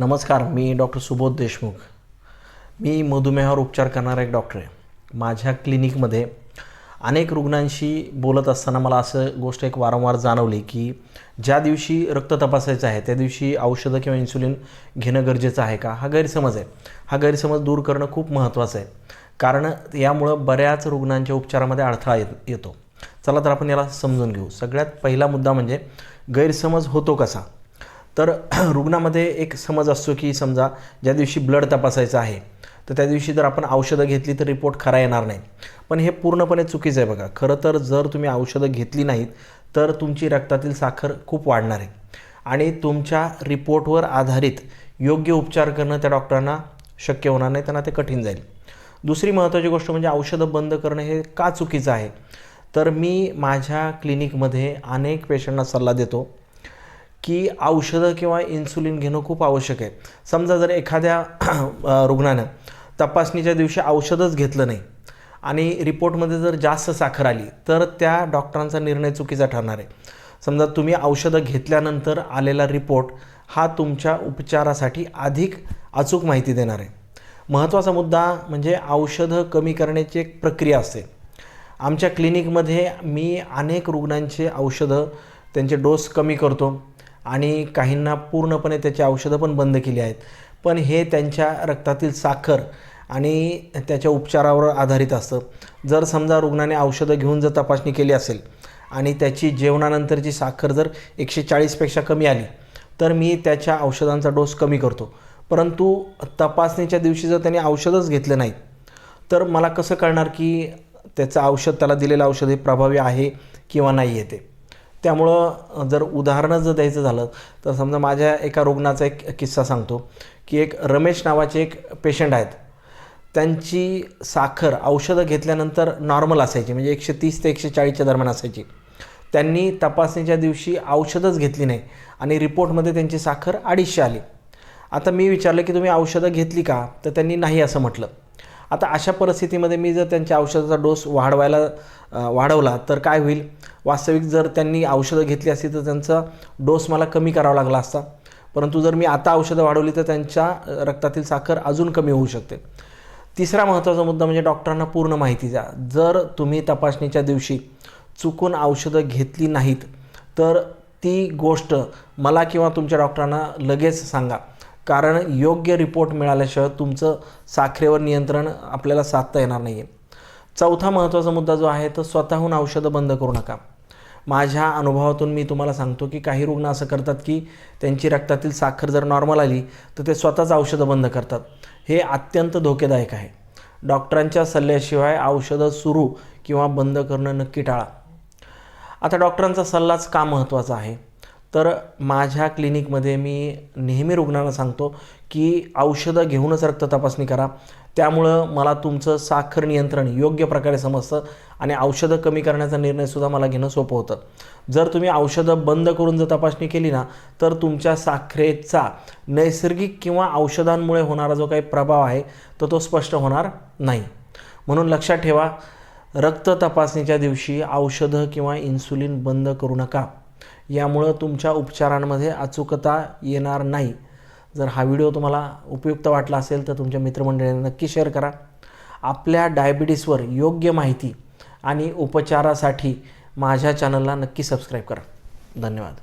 नमस्कार मी डॉक्टर सुबोध देशमुख. मी मधुमेहावर उपचार करणारा एक डॉक्टर आहे. माझ्या क्लिनिकमध्ये अनेक रुग्णांशी बोलत असताना मला असं गोष्ट एक वारंवार जाणवली की ज्या दिवशी रक्त तपासायचं आहे त्या दिवशी औषधं किंवा इन्सुलिन घेणं गरजेचं आहे का? हा गैरसमज आहे. हा गैरसमज दूर करणं खूप महत्त्वाचं आहे. कारण यामुळं बऱ्याच रुग्णांच्या उपचारामध्ये अडथळा येत येतो. चला तर आपण याला समजून घेऊ. सगळ्यात पहिला मुद्दा म्हणजे गैरसमज होतो कसा? तर रुग्णामध्ये एक समज असतो की समजा ज्या दिवशी ब्लड तपासायचं आहे तर त्या दिवशी जर आपण औषधं घेतली तर रिपोर्ट खरा येणार नाही. पण हे पूर्णपणे चुकीचं आहे बघा. खरं तर जर तुम्ही औषधं घेतली नाहीत तर तुमची रक्तातील साखर खूप वाढणार आहे. आणि तुमच्या रिपोर्टवर आधारित योग्य उपचार करणं त्या डॉक्टरांना शक्य होणार नाही त्यांना ते कठीण जाईल. दुसरी महत्त्वाची गोष्ट म्हणजे औषधं बंद करणं हे का चुकीचं आहे? तर मी माझ्या क्लिनिकमध्ये अनेक पेशंटना सल्ला देतो. की औषधं किंवा इन्सुलिन घेणं खूप आवश्यक आहे. समजा जर एखाद्या रुग्णानं तपासणीच्या दिवशी औषधच घेतलं नाही आणि रिपोर्टमध्ये जर जास्त साखर आली तर त्या डॉक्टरांचा निर्णय चुकीचा ठरणार आहे. समजा तुम्ही औषधं घेतल्यानंतर आलेला रिपोर्ट हा तुमच्या उपचारासाठी अधिक अचूक माहिती देणार आहे. महत्त्वाचा मुद्दा म्हणजे औषधं कमी करण्याची एक प्रक्रिया असते. आमच्या क्लिनिकमध्ये मी अनेक रुग्णांचे औषधं त्यांचे डोस कमी करतो. आणि काहींना पूर्णपणे त्याची औषधं पण बंद केली आहेत. पण हे त्यांच्या रक्तातील साखर आणि त्याच्या उपचारावर आधारित असतं. जर समजा रुग्णाने औषधं घेऊन जर तपासणी केली असेल आणि त्याची जेवणानंतरची साखर जर एकशे चाळीसपेक्षा कमी आली तर मी त्याच्या औषधांचा डोस कमी करतो. परंतु तपासणीच्या दिवशी जर त्यांनी औषधच घेतलं नाही तर मला कसं कळणार की त्याचं औषध त्याला दिलेलं औषध हे प्रभावी आहे किंवा नाही आहे ते? त्यामुळं जर उदाहरणं जर द्यायचं झालं तर समजा माझ्या एका रुग्णाचा एक किस्सा सांगतो की एक रमेश नावाचे एक पेशंट आहेत. त्यांची साखर औषधं घेतल्यानंतर नॉर्मल असायची म्हणजे एकशे तीस ते एकशे चाळीसच्या दरम्यान असायची. त्यांनी तपासणीच्या दिवशी औषधच घेतली नाही आणि रिपोर्टमध्ये त्यांची साखर अडीचशे आली. आता मी विचारलं की तुम्ही औषधं घेतली का? तर त्यांनी नाही असं म्हटलं. आता अशा परिस्थितीमध्ये मी जर त्यांच्या औषधाचा डोस वाढवायला वाढवला तर काय होईल? वास्तविक जर त्यांनी औषधं घेतली असती तर त्यांचा डोस मला कमी करावा लागला असता. परंतु जर मी आता औषधं वाढवली तर त्यांच्या रक्तातील साखर अजून कमी होऊ शकते. तिसरा महत्त्वाचा मुद्दा म्हणजे डॉक्टरांना पूर्ण माहिती द्या. जर तुम्ही तपासणीच्या दिवशी चुकून औषधं घेतली नाहीत तर ती गोष्ट मला किंवा तुमच्या डॉक्टरांना लगेच सांगा. कारण योग्य रिपोर्ट मिळाल्याशिवाय तुमचं साखरेवर नियंत्रण आपल्याला साधता येणार नाही आहे चौथा महत्त्वाचा मुद्दा जो आहे तो स्वतःहून औषधं बंद करू नका. माझ्या अनुभवातून मी तुम्हाला सांगतो की काही रुग्ण असं करतात की त्यांची रक्तातील साखर जर नॉर्मल आली तर ते स्वतःच औषधं बंद करतात. हे अत्यंत धोकेदायक आहे. डॉक्टरांच्या सल्ल्याशिवाय औषधं सुरू किंवा बंद करणं नक्की टाळा. आता डॉक्टरांचा सल्लाच का महत्त्वाचा आहे? तर माझ्या क्लिनिकमध्ये मी नेहमी रुग्णांना सांगतो की औषधं घेऊनच रक्त तपासणी करा. त्यामुळं मला तुमचं साखर नियंत्रण योग्य प्रकारे समजतं आणि औषधं कमी करण्याचा निर्णयसुद्धा मला घेणं सोपं होतं. जर तुम्ही औषधं बंद करून जर तपासणी केली ना तर तुमच्या साखरेचा नैसर्गिक किंवा औषधांमुळे होणारा जो काही प्रभाव आहे तर तो स्पष्ट होणार नाही. म्हणून लक्षात ठेवा रक्त तपासणीच्या दिवशी औषधं किंवा इन्सुलिन बंद करू नका. यामुळं तुमच्या उपचारांमध्ये अचूकता येणार नाही. जर हा व्हिडिओ तुम्हाला उपयुक्त वाटला असेल तर तुमच्या मित्रमंडळींना नक्की शेअर करा. आपल्या डायबिटीसवर योग्य माहिती आणि उपचारासाठी माझ्या चॅनलला नक्की सबस्क्राईब करा. धन्यवाद.